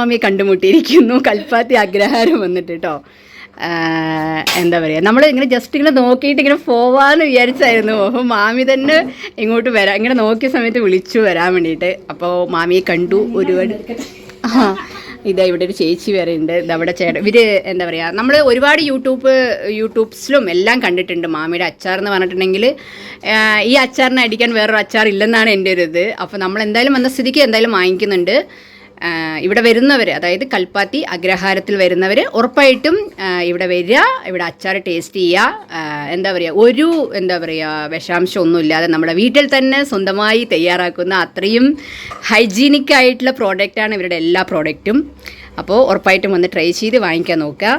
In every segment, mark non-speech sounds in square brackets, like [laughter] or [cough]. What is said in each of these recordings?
മമ്മിയെ കണ്ടുമുട്ടിയിരിക്കുന്നു. കൽപ്പാത്തി അഗ്രഹാരം വന്നിട്ട് കേട്ടോ എന്താ പറയുക നമ്മൾ ഇങ്ങനെ ജസ്റ്റ് ഇങ്ങനെ നോക്കിയിട്ട് ഇങ്ങനെ പോവാന്ന് വിചാരിച്ചായിരുന്നു. അപ്പോൾ മാമി തന്നെ ഇങ്ങോട്ട് വരാം ഇങ്ങനെ നോക്കിയ സമയത്ത് വിളിച്ചു വരാൻ വേണ്ടിയിട്ട്. അപ്പോൾ മാമിയെ കണ്ടു ഒരുപാട്. ആ ഇതാ ഇവിടെ ഒരു ചേച്ചി വരെ ഉണ്ട്. ഇതവിടെ ചേട്ടൻ ഇവർ എന്താ പറയുക നമ്മൾ ഒരുപാട് യൂട്യൂബ് യൂട്യൂബ്സിലും എല്ലാം കണ്ടിട്ടുണ്ട് മാമിയുടെ അച്ചാർ എന്ന് പറഞ്ഞിട്ടുണ്ടെങ്കിൽ. ഈ അച്ചാറിനെ അടിക്കാൻ വേറൊരു അച്ചാർ ഇല്ലെന്നാണ് എന്റെ ഒരു ഇത്. അപ്പോൾ നമ്മൾ എന്തായാലും വന്ന സ്ഥിതിക്ക് എന്തായാലും വാങ്ങിക്കുന്നുണ്ട്. ഇവിടെ വരുന്നവർ അതായത് കൽപ്പാത്തി അഗ്രഹാരത്തിൽ വരുന്നവർ ഉറപ്പായിട്ടും ഇവിടെ വരിക ഇവിടെ അച്ചാർ ടേസ്റ്റ് ചെയ്യുക എന്താ പറയുക ഒരു എന്താ പറയുക വിഷാംശം ഒന്നുമില്ലാതെ നമ്മുടെ വീട്ടിൽ തന്നെ സ്വന്തമായി തയ്യാറാക്കുന്ന അത്രയും ഹൈജീനിക് ആയിട്ടുള്ള പ്രോഡക്റ്റാണ് ഇവരുടെ എല്ലാ പ്രോഡക്റ്റും അപ്പോൾ ഉറപ്പായിട്ടും വന്ന് ട്രൈ ചെയ്ത് വാങ്ങിക്കാൻ നോക്കുക.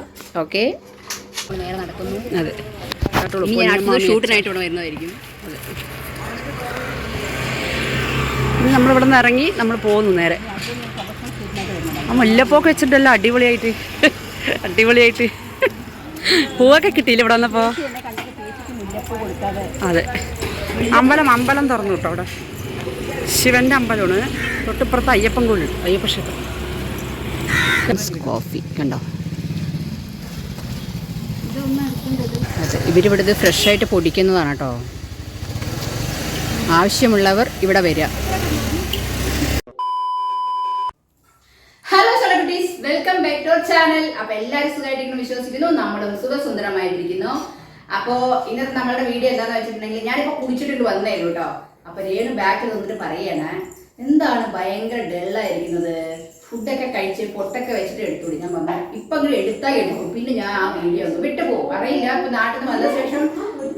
ഓക്കെ നേരെ നടക്കുന്നു. അതെ. ഞാൻ അടുത്ത ഷൂട്ടിനായിട്ട് ഇവിടെ വരുന്നതായിരിക്കും. ഇനി നമ്മളിവിടെ നിന്ന് ഇറങ്ങി നമ്മൾ പോകുന്നു നേരെ. ആ മുല്ലപ്പൊക്കെ വെച്ചിട്ടല്ലോ അടിപൊളിയായിട്ട്. അടിപൊളിയായിട്ട്. പൂവൊക്കെ കിട്ടിയില്ല ഇവിടെ വന്നപ്പോ? അതെ. അമ്പലം അമ്പലം തുറന്നു കേട്ടോ അവിടെ. ശിവന്റെ അമ്പലമാണ്. തൊട്ടിപ്പുറത്ത് അയ്യപ്പൻ കോഴി അയ്യപ്പ ക്ഷേത്രം. കോഫി കണ്ടോ? അതെ ഇവരിവിടെ ഇത് ഫ്രഷായിട്ട് പൊടിക്കുന്നതാണ് കേട്ടോ. ആവശ്യമുള്ളവർ ഇവിടെ വരിക. വെൽക്കം ബാക്ക് ടു ചാനൽ അപ്പൊ എല്ലാവരും സുഖമായിട്ടിരിക്കുന്നു വിശ്വസിക്കുന്നു. നമ്മളും സുഖസുന്ദരമായിട്ടിരിക്കുന്നു. അപ്പോ ഇന്നത്തെ നമ്മളുടെ വീഡിയോ എന്താന്ന് വെച്ചിട്ടുണ്ടെങ്കിൽ ഞാനിപ്പോ കുടിച്ചിട്ടുണ്ട് വന്നേരുന്നു കേട്ടോ. അപ്പൊ രേണു ബാക്കിൽ നിന്നിട്ട് പറയണേ എന്താണ് ഭയങ്കര ഡെള്ളായിരിക്കുന്നത് ഫുഡൊക്കെ കഴിച്ച് പൊട്ടൊക്കെ വെച്ചിട്ട് എടുത്തുകൂടി? ഞാൻ പറഞ്ഞു ഇപ്പൊ അങ്ങനെ എടുത്താൽ എടുക്കും. പിന്നെ ഞാൻ ആ വീഡിയോ ഒന്ന് വിട്ടുപോകും. അറിയില്ല ഇപ്പൊ നാട്ടിൽ നിന്ന് വന്ന ശേഷം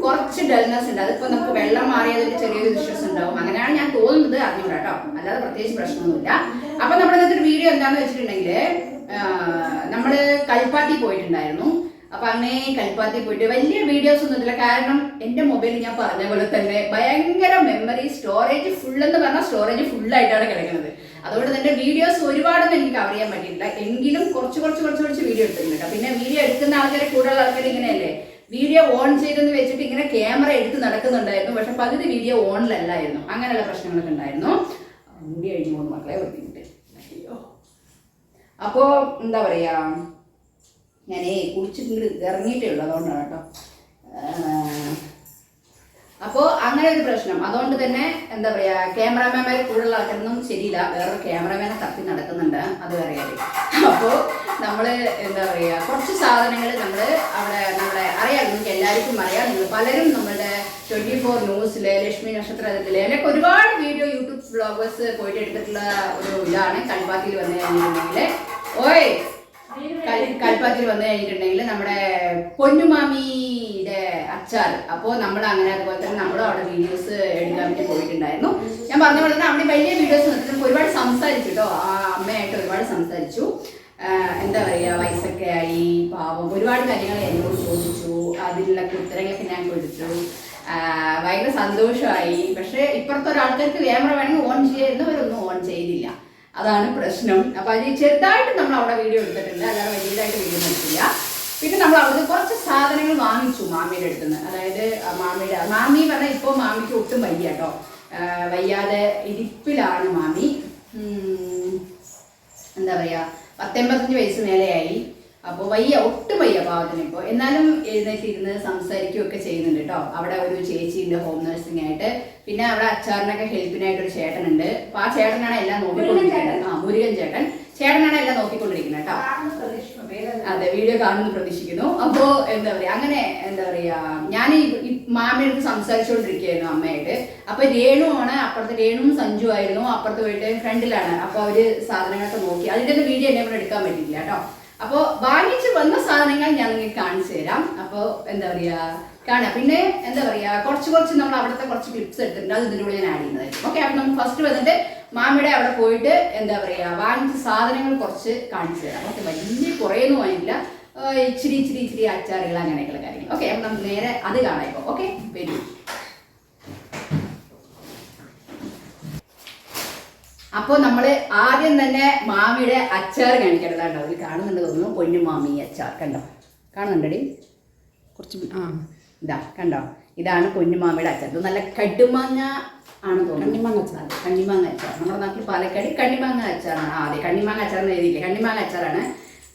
കുറച്ച് ഡെൽനെസ് ഉണ്ട്. അതിപ്പോ നമുക്ക് വെള്ളം മാറിയതിൽ ചെറിയൊരു വിശ്വാസം ഉണ്ടാവും. അങ്ങനെയാണ് ഞാൻ തോന്നുന്നത്. അറിഞ്ഞൂടാ കേട്ടോ. അല്ലാതെ പ്രത്യേകിച്ച് പ്രശ്നമൊന്നുമില്ല. അപ്പൊ നമ്മുടെ ഇന്നത്തെ വീഡിയോ എന്താന്ന് വെച്ചിട്ടുണ്ടെങ്കിൽ നമ്മൾ കൽപ്പാത്തി പോയിട്ടുണ്ടായിരുന്നു അപ്പൊ അങ്ങനെ കൽപ്പാത്തി പോയിട്ട് വലിയ വീഡിയോസ് ഒന്നും ഇല്ല കാരണം എന്റെ മൊബൈലിൽ ഞാൻ പറഞ്ഞ പോലെ തന്നെ ഭയങ്കര മെമ്മറി സ്റ്റോറേജ് ഫുൾ എന്ന് പറഞ്ഞാൽ സ്റ്റോറേജ് ഫുൾ ആയിട്ടാണ് കിടക്കുന്നത് അതുകൊണ്ട് തന്നെ വീഡിയോസ് ഒരുപാടൊന്നും എനിക്ക് കവർ ചെയ്യാൻ പറ്റിയിട്ടില്ല എങ്കിലും കുറച്ച് കുറച്ച് കുറച്ച് കുറച്ച് വീഡിയോ എടുത്തിട്ടുണ്ട് പിന്നെ വീഡിയോ എടുക്കുന്ന ആൾക്കാരെ കൂടുതൽ ആൾക്കാർ ഇങ്ങനെയല്ലേ വീഡിയോ ഓൺ ചെയ്തെന്ന് വെച്ചിട്ട് ഇങ്ങനെ ക്യാമറ എടുത്ത് നടക്കുന്നുണ്ടായിരുന്നു പക്ഷെ പകുതി വീഡിയോ ഓണിലല്ലായിരുന്നു അങ്ങനെയുള്ള പ്രശ്നങ്ങളൊക്കെ ഉണ്ടായിരുന്നു മുടി കഴിഞ്ഞു മക്കളെ അയ്യോ അപ്പോ എന്താ പറയാ ഞാനേ കുടിച്ചിട്ട് ഇറങ്ങിയിട്ടേ ഉള്ളൂ അതുകൊണ്ടാണ് കേട്ടോ. അപ്പോൾ അങ്ങനെ ഒരു പ്രശ്നം. അതുകൊണ്ട് തന്നെ എന്താ പറയാ ക്യാമറാമാൻമാരെ കൂടുതലുള്ള ആൾക്കാരൊന്നും ശരിയില്ല. വേറൊരു ക്യാമറാമാനെ തപ്പി നടക്കുന്നുണ്ട്. അത് അറിയാതെ അപ്പോൾ നമ്മൾ എന്താ പറയാ കുറച്ച് സാധനങ്ങൾ നമ്മൾ അവിടെ നമ്മളെ അറിയാം. നിങ്ങൾക്ക് എല്ലാവർക്കും അറിയാം. നിങ്ങൾ പലരും നമ്മളുടെ ട്വന്റി ഫോർ ന്യൂസിൽ ലക്ഷ്മി നക്ഷത്രത്തിൽ അല്ലെങ്കിൽ ഒരുപാട് വീഡിയോ യൂട്യൂബ് ബ്ലോഗേഴ്സ് പോയിട്ട് എടുത്തിട്ടുള്ള ഒരു ഇതാണ്. കൽപ്പാത്തിയിൽ വന്നു കഴിഞ്ഞിട്ടുണ്ടെങ്കിൽ ഓയ്. കൽപ്പാത്തിൽ വന്നു കഴിഞ്ഞിട്ടുണ്ടെങ്കിൽ നമ്മുടെ പൊന്നുമാമിയുടെ അച്ചാർ. അപ്പോൾ നമ്മൾ അങ്ങനെ അതുപോലെ തന്നെ നമ്മളും അവിടെ വീഡിയോസ് എടുക്കാൻ വേണ്ടി പോയിട്ടുണ്ടായിരുന്നു. ഞാൻ പറഞ്ഞു പോലെ തന്നെ അവിടെ വലിയ വീഡിയോസ് നിർത്തിയിട്ട് ഒരുപാട് സംസാരിച്ചു കേട്ടോ. ആ അമ്മയായിട്ട് ഒരുപാട് സംസാരിച്ചു. എന്താ പറയുക വയസ്സൊക്കെ ആയി പാവം. ഒരുപാട് കാര്യങ്ങൾ എന്നോട് ചോദിച്ചു. അതിലുള്ള ഉത്തരങ്ങളൊക്കെ ഞാൻ കൊടുത്തു. ഭയങ്കര സന്തോഷമായി. പക്ഷേ ഇപ്പുറത്തെ ഒരാൾക്കാർക്ക് ക്യാമറ വേണമെങ്കിൽ ഓൺ ചെയ്യുന്നവരൊന്നും ഓൺ ചെയ്തില്ല. അതാണ് പ്രശ്നം. അപ്പൊ അത് ചെറുതായിട്ട് നമ്മൾ അവിടെ വീഡിയോ എടുത്തിട്ടുണ്ട്. അല്ലാതെ വലിയതായിട്ട് വീഡിയോ എടുത്തില്ല. പിന്നെ നമ്മൾ അവിടുന്ന് കുറച്ച് സാധനങ്ങൾ വാങ്ങിച്ചു മാമിയുടെ അടുത്തുനിന്ന്. അതായത് മാമിയുടെ മാമി പറഞ്ഞാൽ ഇപ്പോൾ മാമിക്ക് ഒട്ടും വയ്യ കേട്ടോ. വയ്യാതെ ഇരിപ്പിലാണ് മാമി. എന്താ പറയാ പത്തൊമ്പത്തഞ്ച് വയസ്സ് മേലെയായി. അപ്പോൾ വയ്യ ഒട്ടും വയ്യ പാവത്തിന് ഇപ്പോൾ എന്നാലും എഴുന്നേറ്റ് ഇരുന്ന് സംസാരിക്കുകയൊക്കെ ചെയ്യുന്നുണ്ട് കേട്ടോ. അവിടെ ഒരു ചേച്ചിയുണ്ട് ഹോം നഴ്സിംഗ് ആയിട്ട്. പിന്നെ അവിടെ അച്ചാറിനൊക്കെ ഹെൽപ്പിനായിട്ട് ഒരു ചേട്ടനുണ്ട്. അപ്പൊ ആ ചേട്ടനാണ് എല്ലാം നോക്കിക്കൊണ്ടിരിക്കുന്നത്. ആ മുരുകൻ ചേട്ടൻ ചേട്ടനാണ് എല്ലാം നോക്കിക്കൊണ്ടിരിക്കുന്നത് കേട്ടോ. അതെ വീഡിയോ കാണുന്നു പ്രതീക്ഷിക്കുന്നു. അപ്പോ എന്താ പറയാ അങ്ങനെ എന്താ പറയാ ഞാൻ ഈ മാമിയുടെ സംസാരിച്ചുകൊണ്ടിരിക്കുകയായിരുന്നു അമ്മയായിട്ട്. അപ്പൊ രേണു ആണ് അപ്പുറത്ത് രേണുവും സഞ്ജു ആയിരുന്നു. അപ്പുറത്ത് പോയിട്ട് ഫ്രണ്ടിലാണ് അപ്പൊ അവർ സാധനങ്ങളൊക്കെ നോക്കി. അതിന്റെ വീഡിയോ എന്നെ ഇവിടെ എടുക്കാൻ പറ്റില്ല കേട്ടോ. അപ്പൊ വാങ്ങിച്ചു വന്ന സാധനങ്ങൾ ഞാൻ നിങ്ങൾക്ക് കാണിച്ചു തരാം. അപ്പൊ എന്താ പറയാ കാണാം. പിന്നെ എന്താ പറയാ കുറച്ച് കുറച്ച് നമ്മൾ അവിടുത്തെ കുറച്ച് ക്ലിപ്സ് എടുത്തിട്ടുണ്ട്. അത് ഇതിനുള്ളിൽ ഞാൻ ആഡ് ചെയ്യുന്നതായിരിക്കും. ഓക്കെ അപ്പൊ നമുക്ക് ഫസ്റ്റ് വന്നിട്ട് മാമിയുടെ അവിടെ പോയിട്ട് എന്താ പറയാ വാങ്ങിച്ച സാധനങ്ങൾ കുറച്ച് കാണിച്ചു തരാം. ഓക്കെ വലിയ കുറേയൊന്നും വാങ്ങില്ല ഇച്ചിരി ഇച്ചിരി ഇച്ചിരി അച്ചാറുകൾ അങ്ങനെയൊക്കെയുള്ള കാര്യങ്ങൾ. ഓക്കെ അപ്പൊ നമുക്ക് നേരെ അത് കാണാം ഇപ്പോൾ ഓക്കെ വരൂ. അപ്പോൾ നമ്മൾ ആദ്യം തന്നെ മാമിയുടെ അച്ചാർ കാണിക്കേണ്ടതാണ്ടോ അതിൽ കാണുന്നുണ്ട് തോന്നുന്നു പൊന്നു മാമി അച്ചാർ. കണ്ടോ? കാണുന്നുണ്ടടി? കുറച്ച് ആ. ഇതാ കണ്ടോ? ഇതാണ് കുഞ്ഞുമാമയുടെ അച്ചാർ. ഇത് നല്ല കടുമാങ്ങ ആണ് തോന്നുന്നു. കണ്ണിമാങ്ങ അച്ചാർ. കണ്ണിമാങ്ങ അച്ചാർ. നമ്മുടെ നാട്ടിൽ പാലക്കാട് കണ്ണിമാങ്ങ അച്ചാറാണ്. ആ അതെ കണ്ണിമാങ്ങ അച്ചാർ എന്ന് എഴുതിയില്ലേ കണ്ണിമാങ്ങ അച്ചാറാണ്.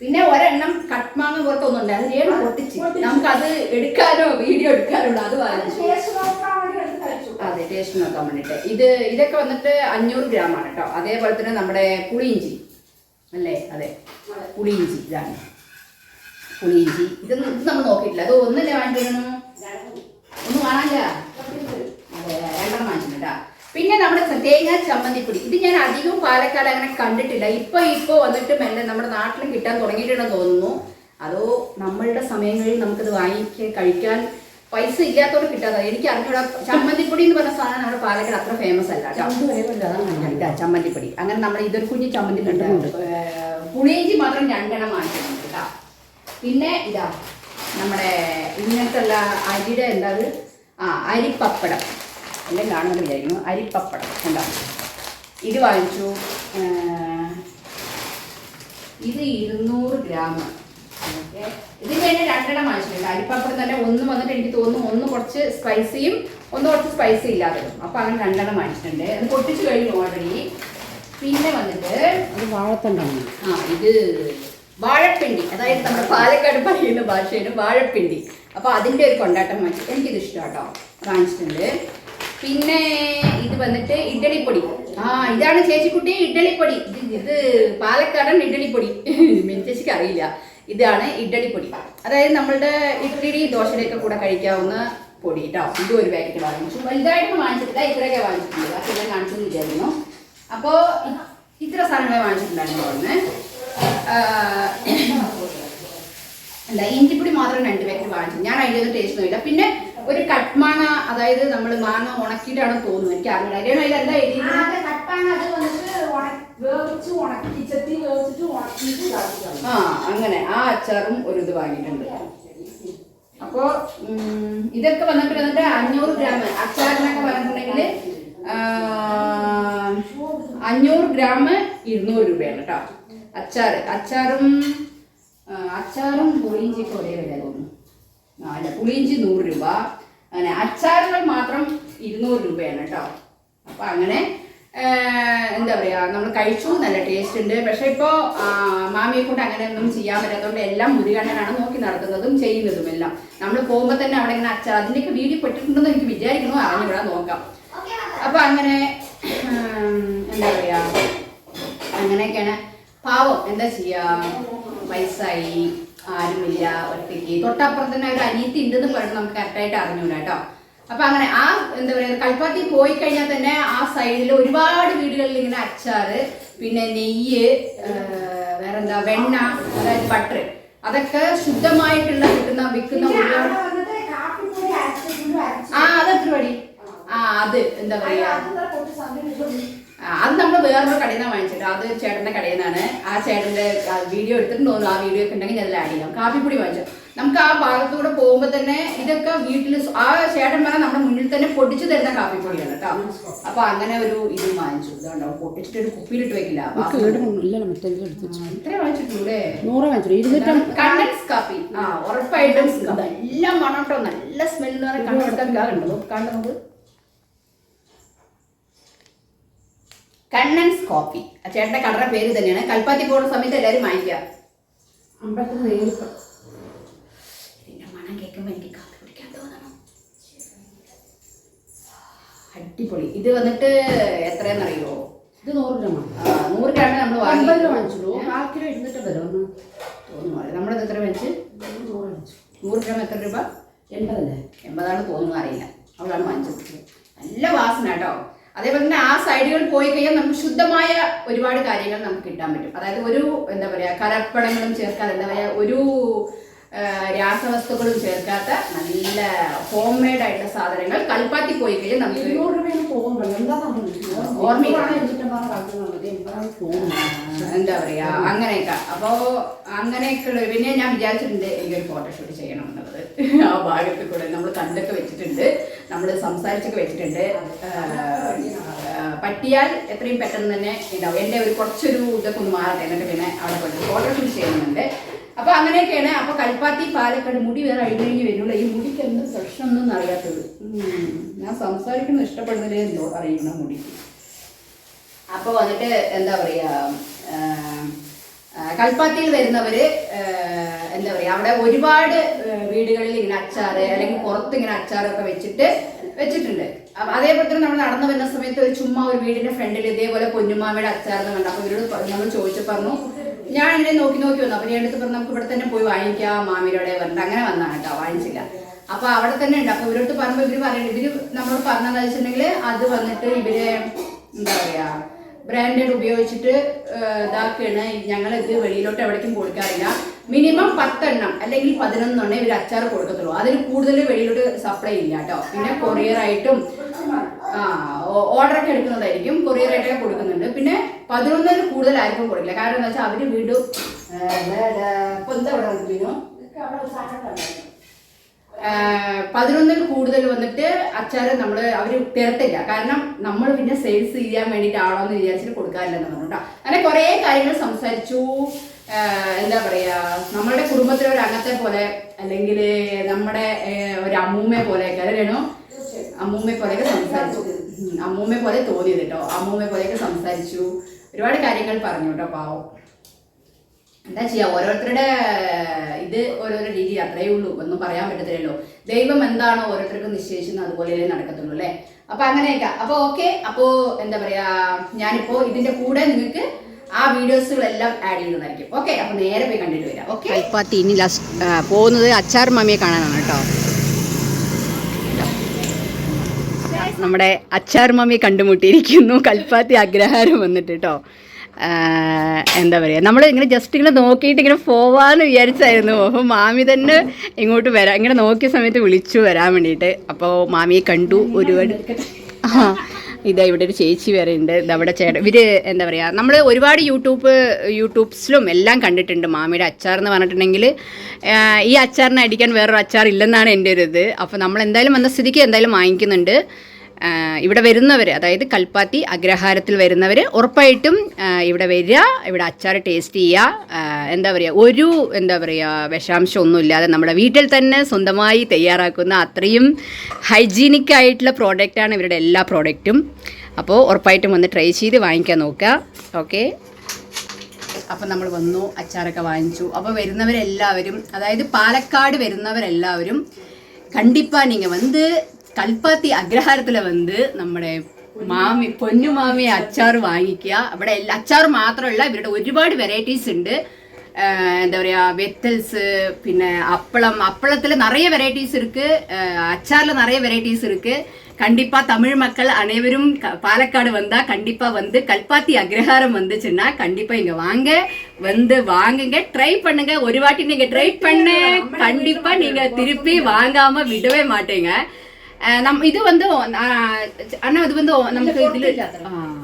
പിന്നെ ഒരെണ്ണം കട്ട്മാങ്ങ പോലത്തെ ഒന്നുണ്ട്. അത് ഏഴ് പൊട്ടിച്ച്? നമുക്കത് എടുക്കാനോ വീഡിയോ എടുക്കാനോ ഉള്ളൂ അത് വാങ്ങിച്ചു. അതെ ടേസ്റ്റ് നോക്കാൻ വേണ്ടിട്ട്. ഇത് ഇതൊക്കെ വന്നിട്ട് അഞ്ഞൂറ് ഗ്രാം ആണ് കേട്ടോ. അതേപോലെ തന്നെ നമ്മുടെ പുളിയിഞ്ചി. അല്ലേ? അതെ. പുളിയിഞ്ചി ഇതാണ്. പുളിയിഞ്ചി. ഇത് ഇത് നമ്മൾ നോക്കിയിട്ടില്ല. അത് ഒന്നല്ലേ വാങ്ങിക്കണം ഒന്നും കാണാനില്ല അതെ രണ്ടെണ്ണം വാങ്ങിച്ചിട്ടുണ്ടാ പിന്നെ നമ്മുടെ തേങ്ങ ചമ്മന്തിപ്പൊടി. ഇത് ഞാൻ അധികം പാലക്കാട് അങ്ങനെ കണ്ടിട്ടില്ല. ഇപ്പൊ ഇപ്പൊ വന്നിട്ട് മെല്ലെ നമ്മുടെ നാട്ടിലും കിട്ടാൻ തുടങ്ങിയിട്ടുണ്ടെന്ന് തോന്നുന്നു. അതോ നമ്മളുടെ സമയങ്ങളിൽ നമുക്കിത് വാങ്ങിക്കാൻ കഴിക്കാൻ പൈസ ഇല്ലാത്തോണ്ട് കിട്ടാതെ. എനിക്ക് അറിഞ്ഞൂടാ ചമ്മന്തിപ്പൊടി എന്ന് പറഞ്ഞ സാധനം നമ്മുടെ പാലക്കാട് അത്ര ഫേമസ് അല്ല ചമ്മന്തിപ്പൊടി. അങ്ങനെ നമ്മൾ ഇതൊരു കുഞ്ഞു ചമ്മന്തി കിട്ടുന്നുണ്ട്. പുളിയിഞ്ചി മാത്രം രണ്ടെണ്ണം വാങ്ങിക്കുന്നുണ്ട് കേട്ടോ. പിന്നെ ഇതാ നമ്മുടെ ഇങ്ങനത്തെ ഉള്ള അരിയുടെ എന്താ ആ അരിപ്പപ്പടം. എല്ലാം കാണുന്നത് വിചാരിക്കുന്നു. അരിപ്പപ്പടം ഉണ്ടാവും ഇത് വാങ്ങിച്ചു. ഇത് ഇരുന്നൂറ് ഗ്രാം ഓക്കെ. ഇത് ഞാൻ രണ്ടെണ്ണം വാങ്ങിച്ചിട്ടുണ്ട് അരിപ്പപ്പടം തന്നെ ഒന്ന് വന്നിട്ട് എനിക്ക് തോന്നുന്നു ഒന്ന് കുറച്ച് സ്പൈസിയും ഒന്ന് കുറച്ച് സ്പൈസി ഇല്ലാത്തതും. അപ്പോൾ അങ്ങനെ രണ്ടെണ്ണം വാങ്ങിച്ചിട്ടുണ്ട്. അത് പൊട്ടിച്ചു കഴിഞ്ഞു ഓൾറെഡി പിന്നെ വന്നിട്ട് അത് വാഴത്തണ്ടാണ് ആ ഇത് വാഴപ്പിണ്ടി. അതായത് നമ്മുടെ പാലക്കാട് പറയുന്ന ഭാഷയിൽ വാഴപ്പിണ്ടി. അപ്പൊ അതിന്റെ ഒരു കൊണ്ടാട്ടം മാറ്റി എനിക്കിത് ഇഷ്ടം കേട്ടോ വാങ്ങിച്ചിട്ടുണ്ട്. പിന്നെ ഇത് വന്നിട്ട് ഇഡ്ഡലിപ്പൊടി. ആ ഇതാണ് ചേച്ചിക്കുട്ടി ഇഡ്ഡലിപ്പൊടി. ഇത് പാലക്കാടൻ ഇഡ്ഡലിപ്പൊടി. [laughs] ചേച്ചിക്ക് അറിയില്ല. ഇതാണ് ഇഡ്ഡലിപ്പൊടി അതായത് നമ്മളുടെ ഇഡ്ഡലി ദോശയുടെയൊക്കെ കൂടെ കഴിക്കാവുന്ന പൊടി കേട്ടോ ഇത് ഒരു പാക്കറ്റ് വാങ്ങിച്ചു. വലുതായിട്ട് വാങ്ങിച്ചിട്ടില്ല ഇത്രയൊക്കെ വാങ്ങിച്ചിട്ടുണ്ട്. ഞാൻ കാണിച്ചു വിചാരിക്കുന്നു. അപ്പോൾ ഇത്ര സാധനങ്ങളെ വാങ്ങിച്ചിട്ടുണ്ടായിരുന്നു അല്ല ഇഞ്ചിപ്പൊടി മാത്രം രണ്ട് പാക്കറ്റ് വാങ്ങിച്ചു. ഞാൻ അതിന്റെ ഒന്നും ടേസ്റ്റ് നോക്കില്ല പിന്നെ ഒരു കട്ട്മാങ്ങ അതായത് നമ്മൾ മാങ്ങ ഉണക്കിയിട്ടാണ് തോന്നുന്നത് എനിക്ക് അറിയില്ല അതിന്റെ അതിൽ എന്താ എഴുതിയിരിക്കുന്നത് വേവിച്ച് ഉണക്കി ചെത്തി വേവിച്ചിട്ട് ഉണക്കിയിട്ട്. ആ അങ്ങനെ. ആ അച്ചാറും ഒരു ഇത് വാങ്ങിയിട്ടുണ്ട്. അപ്പോ ഇതൊക്കെ വന്നിട്ട് വന്നിട്ട് അഞ്ഞൂറ് ഗ്രാം അച്ചാറിനൊക്കെ വന്നിട്ടുണ്ടെങ്കിൽ അഞ്ഞൂറ് ഗ്രാം ഇരുന്നൂറ് രൂപയാണ് കേട്ടോ. അച്ചാർ അച്ചാറും അച്ചാറും പുളിയിഞ്ചിക്ക് ഒരേ വില തോന്നുന്നു. അല്ല പുളിയിഞ്ചി നൂറ് രൂപ. അങ്ങനെ അച്ചാറുകൾ മാത്രം ഇരുന്നൂറ് രൂപയാണ് കേട്ടോ. അപ്പൊ അങ്ങനെ എന്താ പറയാ നമ്മൾ കഴിച്ചു നല്ല ടേസ്റ്റ് ഉണ്ട്. പക്ഷേ ഇപ്പോ ആ, മാമിയെ കൊണ്ട് അങ്ങനെ ഒന്നും ചെയ്യാൻ പറ്റാത്തതുകൊണ്ട് എല്ലാം മുരുകണ്ണനാണ് നോക്കി നടത്തുന്നതും ചെയ്യുന്നതും എല്ലാം. നമ്മൾ പോകുമ്പോൾ തന്നെ അവിടെ ഇങ്ങനെ അച്ചാർ അതിന്റെയൊക്കെ വീഡിയോ പെട്ടിട്ടുണ്ടെന്ന് എനിക്ക് വിചാരിക്കണോ അറിഞ്ഞുകൂടാ നോക്കാം. അപ്പൊ അങ്ങനെ എന്താ പറയാ അങ്ങനെയൊക്കെയാണ്. പാവം എന്താ ചെയ്യാ? വയസ്സായി ആരുമില്ല ഒറ്റയ്ക്ക്. തൊട്ടപ്പുറം തന്നെ ഒരു അനിയത്തി ഉണ്ടെന്ന് പറഞ്ഞു നമുക്ക് കറക്റ്റായിട്ട് അറിഞ്ഞൂടാ കേട്ടോ. അപ്പൊ അങ്ങനെ ആ എന്താ പറയുക കൽപ്പാത്തി പോയി കഴിഞ്ഞാൽ തന്നെ ആ സൈഡിൽ ഒരുപാട് വീടുകളിൽ ഇങ്ങനെ അച്ചാറ് പിന്നെ നെയ്യ് വേറെന്താ വെണ്ണ അതായത് ബട്ടർ അതൊക്കെ ശുദ്ധമായിട്ടുള്ള കിട്ടുന്ന വിൽക്കുന്ന ആ അതെത്ര പടി? ആ അത് എന്താ പറയുക അത് നമ്മൾ വേറൊരു കടയിൽ നിന്നാണ് വാങ്ങിച്ചിട്ട് അത് ചേട്ടന്റെ കടയിൽ നിന്നാണ്. ആ ചേട്ടന്റെ വീഡിയോ എടുത്തിട്ടുണ്ടോ ആ വീഡിയോ ഒക്കെ ഉണ്ടെങ്കിൽ അതിൽ ആഡ് ചെയ്യാം. കാപ്പിപ്പൊടി വാങ്ങിച്ചു. നമുക്ക് ആ ഭാഗത്തൂടെ പോകുമ്പോൾ തന്നെ ഇതൊക്കെ വീട്ടിൽ ആ ചേട്ടൻ പറഞ്ഞാൽ നമ്മുടെ മുന്നിൽ തന്നെ പൊടിച്ചു തരുന്ന കാപ്പിപ്പൊടിയാണ് കേട്ടോ. അപ്പൊ അങ്ങനെ ഒരു ഇത് വാങ്ങിച്ചു. ഇതുണ്ടോ പൊട്ടിച്ചിട്ട് ഒരു കുപ്പിയിലിട്ട് വെക്കില്ല. ഇത്രേ വാങ്ങിച്ചിട്ടുള്ളേ നൂറ് വാങ്ങിച്ചു. ഇരുന്നൂറ്റം കണ്ടൻസ് കാപ്പി. ആ ഉറപ്പായിട്ടും നല്ല മണം കേട്ടോ. നല്ല സ്മെൽ എന്ന് പറഞ്ഞാൽ കാപ്പി. ആ കണ്ടോ കണ്ടത് കണ്ണൻസ് കോഫി ആ ചേട്ടന്റെ കടയുടെ പേര് തന്നെയാണ് കൽപ്പാത്തി പോകുന്ന സമയത്ത് എല്ലാരും വാങ്ങിക്കുക. അമ്പലത്തിൽ നേരിട്ട് അടിപൊളി. ഇത് വന്നിട്ട് എത്രയെന്നറിയോ ഇത് നൂറ് ആ, നൂറ് ഗ്രാം നമ്മൾ അമ്പത് രൂപ വാങ്ങി വാങ്ങിച്ചുള്ളൂ കാൽ കിലോ ഇരുന്നൂറ്റം വരും ഒന്ന് തോന്നുന്നു നമ്മളത് എത്ര വെച്ച് നൂറ് വാങ്ങിച്ചു. നൂറ് ഗ്രാം എത്ര രൂപ? എൺപതല്ലേ? എൺപതാണ് തോന്നുന്നു അറിയില്ല അവളാണ് വാങ്ങിച്ചത്. നല്ല വാസന കേട്ടോ. അതേപോലെ തന്നെ ആ സൈഡുകളിൽ പോയി കഴിഞ്ഞാൽ നമുക്ക് ശുദ്ധമായ ഒരുപാട് കാര്യങ്ങൾ നമുക്ക് കിട്ടാൻ പറ്റും. അതായത് ഒരു എന്താ പറയുക കലർപ്പണങ്ങളും ചേർക്കാതെ എന്താ പറയുക ഒരു രാസവസ്തുക്കളും ചേർക്കാത്ത നല്ല ഹോം മെയ്ഡ് ആയിട്ടുള്ള സാധനങ്ങൾ കൽപ്പാത്തി പോയി കഴിഞ്ഞാൽ നമുക്ക് എന്താ പറയാ അങ്ങനെയൊക്കെ. അപ്പോ അങ്ങനെയൊക്കെ ഉള്ള പിന്നെ ഞാൻ വിചാരിച്ചിട്ടുണ്ട് എനിക്കൊരു ഫോട്ടോഷൂട്ട് ചെയ്യണം എന്നുള്ളത് ആ ഭാഗത്ത് കൂടെ നമ്മൾ കണ്ടൊക്കെ വെച്ചിട്ടുണ്ട്. നമ്മൾ സംസാരിച്ചൊക്കെ വെച്ചിട്ടുണ്ട്. പറ്റിയാൽ എത്രയും പെട്ടെന്ന് തന്നെ ഉണ്ടാവും എന്റെ ഒരു കുറച്ചൊരു ഇതൊക്കെ ഒന്ന് മാറട്ടെ. എന്നിട്ട് പിന്നെ അവിടെ പോയിട്ട് ഫോട്ടോഷൂട്ട് ചെയ്യുന്നുണ്ട് അപ്പൊ അങ്ങനെയൊക്കെയാണ്. അപ്പൊ കൽപ്പാത്തി പാലക്കാട് മുടി വേറെ അഴിഞ്ഞു വരുള്ളൂ. ഈ മുടിക്ക് എന്ത് പ്രശ്നം ഒന്നും അറിയാത്തത്. ഞാൻ സംസാരിക്കുന്നത് ഇഷ്ടപ്പെടുന്നില്ലേ എന്തോ അറിയണ മുടി. അപ്പൊ വന്നിട്ട് എന്താ പറയുക കൽപ്പാത്തിയിൽ വരുന്നവര് എന്താ പറയുക അവിടെ ഒരുപാട് വീടുകളിൽ ഇങ്ങനെ അച്ചാറ് അല്ലെങ്കിൽ പുറത്ത് ഇങ്ങനെ അച്ചാറൊക്കെ വെച്ചിട്ട് വെച്ചിട്ടുണ്ട്. അതേപോലെ തന്നെ നമ്മൾ നടന്നു വരുന്ന സമയത്ത് ചുമ്മാ ഒരു വീടിന്റെ ഫ്രണ്ടിൽ ഇതേപോലെ പൊന്നുമാമയുടെ അച്ചാറെന്ന് കണ്ടു. അപ്പൊ ഇവരോട് നമ്മൾ ചോദിച്ചു പറഞ്ഞു ഞാൻ ഇങ്ങനെ നോക്കി നോക്കി വന്നു. അപ്പൊ ഞാൻ എടുത്ത് പറഞ്ഞു നമുക്ക് ഇവിടെ തന്നെ പോയി വാങ്ങിക്കാം മാമിയുടെ പറഞ്ഞിട്ട്. അങ്ങനെ വന്നാണ് കേട്ടോ വാങ്ങിച്ചില്ല. അപ്പൊ അവിടെ തന്നെ ഉണ്ട്. അപ്പൊ ഇവരോട് പറയുമ്പോൾ ഇവർ പറയുന്നത് ഇവർ നമ്മളോട് പറഞ്ഞതെന്ന് വെച്ചിട്ടുണ്ടെങ്കിൽ അത് വന്നിട്ട് ഇവർ എന്താ പറയാ ബ്രാൻഡഡ് ഉപയോഗിച്ചിട്ട് ഇതാക്കുകയാണ്. ഞങ്ങൾ ഇത് വെളിയിലോട്ട് എവിടേക്കും കൊടുക്കാറില്ല. മിനിമം പത്തെണ്ണം അല്ലെങ്കിൽ പതിനൊന്നെണ്ണം ഇവർ അച്ചാർ കൊടുക്കത്തുള്ളൂ. അതിൽ കൂടുതൽ വെളിയിലോട്ട് സപ്ലൈ ഇല്ല കേട്ടോ. പിന്നെ കൊറിയർ ആയിട്ടും ആ ഓർഡർ ഒക്കെ എടുക്കുന്നതായിരിക്കും. കൊറിയർ ആയിട്ടൊക്കെ കൊടുക്കുന്നുണ്ട്. പിന്നെ പതിനൊന്നിന് കൂടുതൽ ആർക്കും കൊടുക്കില്ല. കാരണം എന്താ വെച്ചാൽ അവർ വീണ്ടും എന്താ പറയുക പതിനൊന്നിൽ കൂടുതൽ വന്നിട്ട് അച്ചാറ് നമ്മൾ അവർ തരത്തില്ല. കാരണം നമ്മൾ പിന്നെ സെയിൽസ് ചെയ്യാൻ വേണ്ടിയിട്ടാണോ എന്ന് വിചാരിച്ചിട്ട് കൊടുക്കാറില്ലെന്ന് പറഞ്ഞു കേട്ടോ അങ്ങനെ കുറേ കാര്യങ്ങൾ സംസാരിച്ചു. എന്താ പറയാ നമ്മുടെ കുടുംബത്തിലെ ഒരു അംഗത്തെ പോലെ അല്ലെങ്കിൽ നമ്മുടെ ഒരു അമ്മൂമ്മയെ പോലെയൊക്കെ അല്ലേണോ അമ്മൂമ്മയെ പോലെയൊക്കെ സംസാരിച്ചു. അമ്മൂമ്മയെ പോലെ തോന്നിയത് കേട്ടോ അമ്മൂമ്മയെ പോലെയൊക്കെ സംസാരിച്ചു. ഒരുപാട് കാര്യങ്ങൾ പറഞ്ഞു കേട്ടോ പാവം. എന്താ ചെയ്യാ? ഓരോരുത്തരുടെ ഇത് ഓരോരോ രീതി അത്രയേ ഉള്ളൂ. ഒന്നും പറയാൻ പറ്റത്തില്ലല്ലോ. ദൈവം എന്താണോ ഓരോരുത്തർക്കും നിശ്ചയിച്ചെന്ന് അതുപോലെ നടക്കത്തുള്ളൂ അല്ലേ? അപ്പൊ അങ്ങനെയൊക്കെ. അപ്പൊ ഓക്കെ. അപ്പോ എന്താ പറയാ? ഞാനിപ്പോ ഇതിന്റെ കൂടെ നിങ്ങൾക്ക് ആ വീഡിയോസുകളെല്ലാം ആഡ് ചെയ്യുന്നതായിരിക്കും. ഓക്കെ. അപ്പൊ നേരെ പോയി കണ്ടിട്ട് വരാം. ഓക്കെ? കൽപ്പാത്തി ഇനി ലാസ്റ്റ് പോകുന്നത് അച്ചാർ മമ്മിയെ കാണാനാണ് കേട്ടോ. നമ്മുടെ അച്ചാർ മമ്മി കണ്ടുമുട്ടിയിരിക്കുന്നു. കൽപ്പാത്തി അഗ്രഹാരം വന്നിട്ട് കേട്ടോ. എന്താ പറയുക നമ്മൾ ഇങ്ങനെ ജസ്റ്റ് ഇങ്ങനെ നോക്കിയിട്ട് ഇങ്ങനെ പോവാന്ന് വിചാരിച്ചായിരുന്നു. അപ്പോൾ മാമി തന്നെ ഇങ്ങോട്ട് വരാം ഇങ്ങനെ നോക്കിയ സമയത്ത് വിളിച്ചു വരാൻ വേണ്ടിയിട്ട്. അപ്പോൾ മാമിയെ കണ്ടു ഒരുപാട്. ആ ഇതാ ഇവിടെ ഒരു ചേച്ചി വരെ ഉണ്ട്. ഇത് അവിടെ ചേട്ടൻ ഇവർ എന്താ പറയുക നമ്മൾ ഒരുപാട് യൂട്യൂബ് യൂട്യൂബ്സിലും എല്ലാം കണ്ടിട്ടുണ്ട് മാമിയുടെ അച്ചാർ എന്ന് പറഞ്ഞിട്ടുണ്ടെങ്കിൽ. ഈ അച്ചാറിനെ അടിക്കാൻ വേറൊരു അച്ചാർ ഇല്ലെന്നാണ് എന്റെ ഒരു ഇത്. അപ്പോൾ നമ്മൾ എന്തായാലും വന്ന സ്ഥിതിക്ക് എന്തായാലും വാങ്ങിക്കുന്നുണ്ട്. ഇവിടെ വരുന്നവർ അതായത് കൽപ്പാത്തി അഗ്രഹാരത്തിൽ വരുന്നവർ ഉറപ്പായിട്ടും ഇവിടെ വരിക ഇവിടെ അച്ചാർ ടേസ്റ്റ് ചെയ്യുക എന്താ പറയുക ഒരു എന്താ പറയുക വിഷാംശമൊന്നും ഇല്ലാതെ നമ്മുടെ വീട്ടിൽ തന്നെ സ്വന്തമായി തയ്യാറാക്കുന്ന അത്രയും ഹൈജീനിക് ആയിട്ടുള്ള പ്രോഡക്റ്റാണ് ഇവരുടെ എല്ലാ പ്രോഡക്റ്റും അപ്പോൾ ഉറപ്പായിട്ടും വന്ന് ട്രൈ ചെയ്ത് വാങ്ങിക്കാൻ നോക്കുക. ഓക്കെ അപ്പം നമ്മൾ വന്നു അച്ചാറൊക്കെ വാങ്ങിച്ചു. അപ്പോൾ വരുന്നവരെല്ലാവരും അതായത് പാലക്കാട് വരുന്നവരെല്ലാവരും കണ്ടിപ്പാ നിങ്ങൾ വന്ന് കൽപ്പാത്തി അഗ്രഹാരത്തിൽ വന്ന് നമ്മുടെ മാമി പൊന്നു മാമി അച്ചാർ വാങ്ങിക്കുക അവിടെ എല്ലാ അച്ചാർ മാത്രമല്ല ഇവരുടെ ഒരുപാട് വെറൈറ്റീസ് ഉണ്ട് ആഹ് എന്താ പറയാ വെത്തൽസ് പിന്നെ അപ്പളം അപ്പളത്തിൽ നിറയെ വെറൈറ്റീസ് இருக்கு அச்சார்ல நிறைய வெரைட்டிஸ் இருக்கு கண்டிப்பா தமிழ் மக்கள் அனைவரும் க- பாலக்காடு வந்தா கண்டிப்பா வந்து கல்பாத்தி அக்ரஹாரம் வந்துச்சுன்னா கண்டிப்பா இங்க வாங்க வந்து வாங்குங்க ட்ரை பண்ணுங்க ஒரு வாட்டி நீங்க ட்ரை பண்ண கண்டிப்பா நீங்க திருப்பி வாங்காம விடவே மாட்டீங்க அஹ் நம் இது வந்து ஆஹ் அண்ணா இது வந்து நமக்கு இதுல ஆஹ்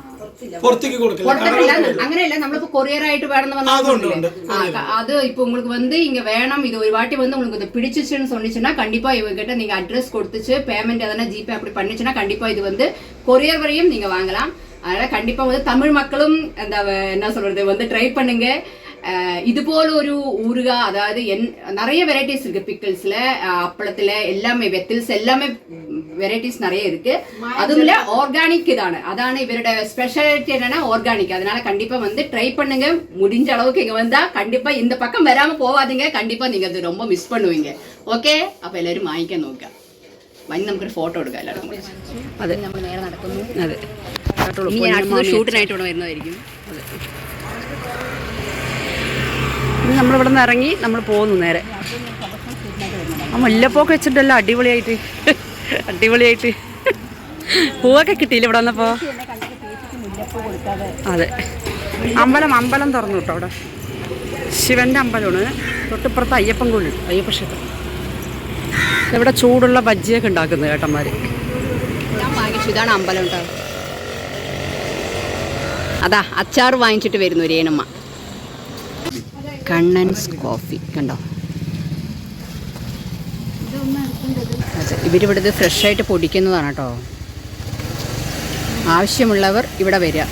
പുറത്തേക്ക് കൊടുക്കില്ല കൊടുത്തിട്ടില്ല അങ്ങനെയല്ല നമ്മളിപ്പോ കൊറിയർ ആയിട്ട് വേണമെന്ന് അതുണ്ട്, വന്നിട്ടില്ലേ ഉണ്ട്. ஆ, அது இப்போ உங்களுக்கு வந்து இங்க வேணும் இது ஒரு வாட்டி வந்து உங்களுக்கு இது பிடிச்சிச்சுன்னு சொன்னிச்சுன்னா கண்டிப்பா இவங்ககிட்ட நீங்க அட்ரஸ் கொடுத்துச்சு பேமெண்ட் எதனா ஜிபே அப்படி பண்ணிச்சுன்னா கண்டிப்பா இது வந்து கொரியர் வரையும் நீங்க வாங்கலாம் அதனால கண்டிப்பா வந்து தமிழ் மக்களும் அந்த வ- என்ன சொல்றது வந்து ட்ரை பண்ணுங்க அஹ், இது போல ஒரு ஊறுகா அதாவது என் நிறைய வெரைட்டிஸ் இருக்கு பிக்கிள்ஸ்ல அப்பளத்துல எல்லாமே வெத்தில்ஸ் எல்லாமே வெரைட்டிஸ் நிறைய இருக்கு அதுல ஆர்கானிக் இதான அதான இவரோட ஸ்பெஷாலிட்டி என்னன்னா ஆர்கானிக் அதனால கண்டிப்பா வந்து ட்ரை பண்ணுங்க முடிஞ்ச அளவுக்கு இங்க வந்தா கண்டிப்பா இந்த பக்கம் வராம போவாதீங்க கண்டிப்பா நீங்க அது ரொம்ப மிஸ் பண்ணுவீங்க ഓക്കെ അപ്പൊ എല്ലാവരും വാങ്ങിക്കാൻ നോക്കുക വന്ന് നമുക്കൊരു ഫോട്ടോ എടുക്കാം എല്ലാവരും കൂടി. അതെ നമ്മൾ നേരെ നടക്കുന്നു അതെ കേട്ടോളൂ ഇനി ഞാൻ അടുത്തത് പൊന്നമ്മാമി ഷൂട്ടിനായിട്ട് ഇവിടെ വരുന്നതായിരിക്കും ഇനി നമ്മളിവിടെ നിന്ന് ഇറങ്ങി നമ്മൾ പോകുന്നു നേരെ ആ മുല്ലപ്പൊക്കെ വെച്ചിട്ടല്ലോ അടിപൊളിയായിട്ട് അടിപൊളിയായിട്ട്. പൂവൊക്കെ കിട്ടിയില്ല ഇവിടെ വന്നപ്പോ? അതെ. അമ്പലം അമ്പലം തുറന്നു കേട്ടോ അവിടെ. ശിവന്റെ അമ്പലമാണ്. തൊട്ടിപ്പുറത്ത് അയ്യപ്പൻ കോഴി അയ്യപ്പ ക്ഷേത്രം. ഇവിടെ ചൂടുള്ള ബജ്ജിയൊക്കെ ഉണ്ടാക്കുന്നത് വാങ്ങിച്ചു. ഇതാണ് അമ്പലം കേട്ടോ. അതാ അച്ചാർ വാങ്ങിച്ചിട്ട് വരുന്നു രേനമ്മ കണ്ണൻസ് കോഫി കണ്ടോ? അതെ ഇവരിവിടെ ഫ്രഷായിട്ട് പൊടിക്കുന്നതാണ് കേട്ടോ. ആവശ്യമുള്ളവർ ഇവിടെ വരിക.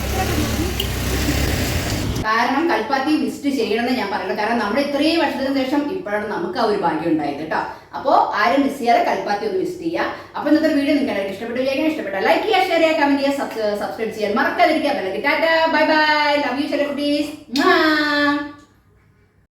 കാരണം കൽപ്പാത്തി ലിസ്റ്റ് ചെയ്യണമെന്ന് ഞാൻ പറയുന്നത് കാരണം നമ്മുടെ ഇത്രയും വർഷത്തിന് ശേഷം ഇപ്പോഴാണ് നമുക്ക് ആ ഒരു ഭാഗ്യം ഉണ്ടായത് കേട്ടോ. അപ്പോൾ ആരും മിസ് ചെയ്യാതെ കൽപ്പാത്തി ഒന്ന് വിസിറ്റ് ചെയ്യുക. അപ്പോൾ ഇന്നത്തെ വീഡിയോ നിങ്ങൾക്ക് എല്ലാവർക്കും ഇഷ്ടപ്പെട്ടു വിചാരിക്കാൻ ഇഷ്ടപ്പെട്ട ലൈക്ക് ചെയ്യുക ഷെയർ ചെയ്യുക കമന്റ് ചെയ്യുക സബ്സ്ക്രൈബ് ചെയ്യാൻ മറക്കാതിരിക്കുക. ബൈ ബൈ ലവ് യു ചെറിയ കുട്ടീസ്.